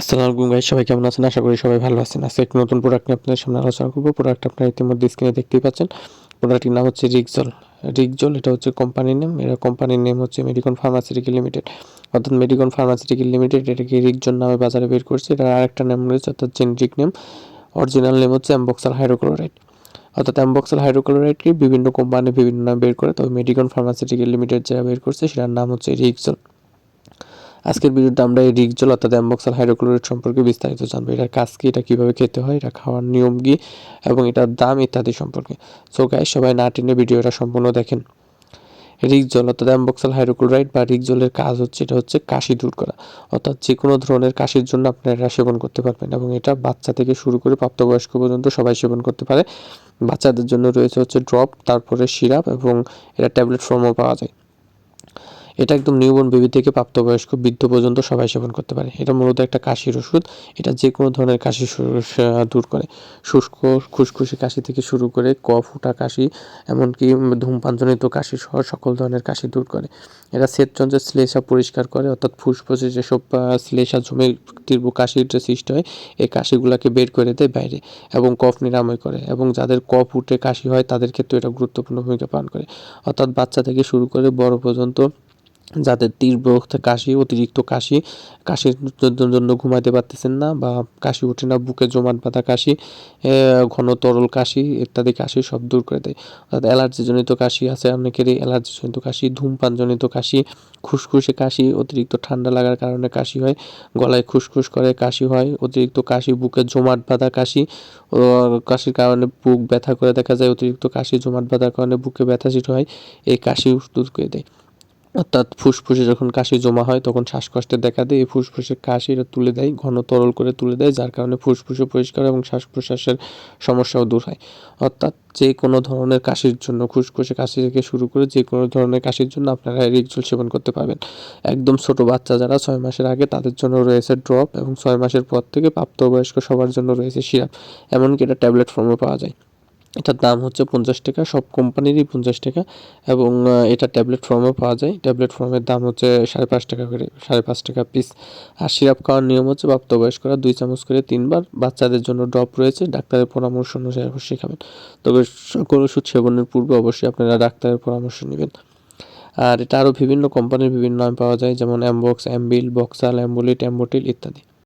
আসসালামু আলাইকুম গাইস সবাই কেমন আছেন? আশা করি সবাই ভালো আছেন। আজকে একটি নতুন প্রোডাক্ট নিয়ে আপনাদের সামনে আলোচনা করব। প্রোডাক্ট আপনারা ইতিমধ্যে স্ক্রিনে দেখতেই পাচ্ছেন। প্রোডাক্টটির নাম হচ্ছে রিকজল রিকজল এটা হচ্ছে কোম্পানির নেম এর কোম্পানির নেম হচ্ছে মেডিকন ফার্মাসিউটিক্যাল লিমিটেড অর্থাৎ মেডিকন ফার্মাসিউটিক্যাল লিমিটেড এটাকে রিকজল নামে বাজারে বের করছে। এটার আরেকটা নাম রয়েছে, অর্থাৎ জেনেরিক নেম অরিজিনাল নেম হচ্ছে অ্যাম্বক্সাল হাইড্রোক্লোরাইড অর্থাৎ অ্যাম্বক্সাল হাইড্রোক্লোরাইডকে বিভিন্ন কোম্পানি বিভিন্ন নামে বের করে, তবে মেডিকন ফার্মাসিউটিক্যাল লিমিটেড যারা বের করছে, সেটার নাম হচ্ছে রিকজল আজকের ভিডিওতে আমরা এই রিকজল অর্থাৎ অ্যাম্বক্সাল হাইড্রোক্লোরাইড সম্পর্কে বিস্তারিত জানব। এটার কাজ কি? এটা কীভাবে খেতে হয়? এটা খাওয়ার নিয়ম কি? এবং এটার দাম ইত্যাদি সম্পর্কে। সো গাইস সবাই না টেনে ভিডিওটা সম্পূর্ণ দেখেন। রিকজল অর্থাৎ অ্যাম্বক্সাল হাইড্রোক্লোরাইড বা রিকজলের কাজ হচ্ছে, এটা হচ্ছে কাশি দূর করা। অর্থাৎ যে কোনো ধরনের কাশির জন্য আপনারা সেবন করতে পারবেন এবং এটা বাচ্চা থেকে শুরু করে প্রাপ্তবয়স্ক পর্যন্ত সবাই সেবন করতে পারে। বাচ্চাদের জন্য রয়েছে হচ্ছে ড্রপ, তারপরে সিরাপ এবং এটা ট্যাবলেট ফর্মও পাওয়া যায়। এটা একদম নিউবর্ন বেবি থেকে প্রাপ্তবয়স্ক বৃদ্ধ পর্যন্ত সবাই সেবন করতে পারে। এটা মূলত একটা কাশির ওষুধ। এটা যে কোনো ধরনের কাশি দূর করে। শুষ্ক, খুসখুসি কাশি থেকে শুরু করে কফ উঠা কাশি, এমনকি ধূমপানজনিত কাশি সহ সকল ধরনের কাশি দূর করে। এটা শ্বেতচন্দ্রের শ্লেষা পরিষ্কার করে, অর্থাৎ ফুসফুসে যেসব শ্লেষা জমে তীব্র কাশির যে সৃষ্টি হয়, এই কাশিগুলোকে বের করে দেয় বাইরে এবং কফ নিরাময় করে এবং যাদের কফ উঠে কাশি হয়, তাদের ক্ষেত্রে এটা গুরুত্বপূর্ণ ভূমিকা পালন করে। অর্থাৎ বাচ্চা থেকে শুরু করে বড় পর্যন্ত যাদের তীব্র কাশি, অতিরিক্ত কাশি, কাশির জন্য ঘুমাইতে পারতেছেন না বা কাশি ওঠে না, বুকে জমাট বাঁধা কাশি ঘন তরল কাশি ইত্যাদি কাশি সব দূর করে দেয়। অর্থাৎ অ্যালার্জিজনিত কাশি আছে অনেকেরই, অ্যালার্জিজনিত কাশি, ধূমপানজনিত কাশি, খুসখুসে কাশি, অতিরিক্ত ঠান্ডা লাগার কারণে কাশি হয়, গলায় খুসখুস করে, কাশি হয়, অতিরিক্ত কাশি, বুকে জমাট বাঁধা কাশি কাশির কারণে বুক ব্যথা করে দেখা যায়, অতিরিক্ত কাশি, জমাট বাঁধার কারণে বুকে ব্যথা সৃষ্টি হয়, এই কাশি দূর করে দেয়। অর্থাৎ ফুসফুসে যখন কাশি জমা হয়, তখন শ্বাসকষ্টে দেখা দেয়। এই ফুসফুসের কাশি এটা তুলে দেয়, ঘন তরল করে তুলে দেয়, যার কারণে ফুসফুসে পরিষ্কার এবং শ্বাস প্রশ্বাসের সমস্যাও দূর হয়। অর্থাৎ যে কোনো ধরনের কাশির জন্য খুসখুসে কাশি থেকে শুরু করে যে কোনো ধরনের কাশির জন্য আপনারা রিকজল সেবন করতে পারবেন। একদম ছোট বাচ্চা যারা ছয় মাসের আগে, তাদের জন্য রয়েছে ড্রপ এবং ছয় মাসের পর থেকে প্রাপ্তবয়স্ক সবার জন্য রয়েছে সিরাপ। এমনকি এটা ট্যাবলেট ফর্মে পাওয়া যায়। এটার দাম হচ্ছে পঞ্চাশ টাকা, সব কোম্পানিরই পঞ্চাশ টাকা এবং এটা ট্যাবলেট ফর্মেও পাওয়া যায়। ট্যাবলেট ফর্মের দাম হচ্ছে সাড়ে পাঁচ টাকা করে, সাড়ে পাঁচ টাকা পিস আর সিরাপ খাওয়ার নিয়ম হচ্ছে প্রাপ্তবয়স্করা দুই চামচ করে তিনবার বাচ্চাদের জন্য ড্রপ রয়েছে, ডাক্তারের পরামর্শ অনুযায়ী অবশ্যই খাবেন। তবে সকল ওষুধ সেবনের পূর্বে অবশ্যই আপনারা ডাক্তারের পরামর্শ নেবেন। আর এটা আরও বিভিন্ন কোম্পানির বিভিন্ন নাম পাওয়া যায়, যেমন অ্যামবক্স অ্যাম্বিল বক্সাল অ্যাম্বুলিট অ্যাম্বোটিল ইত্যাদি।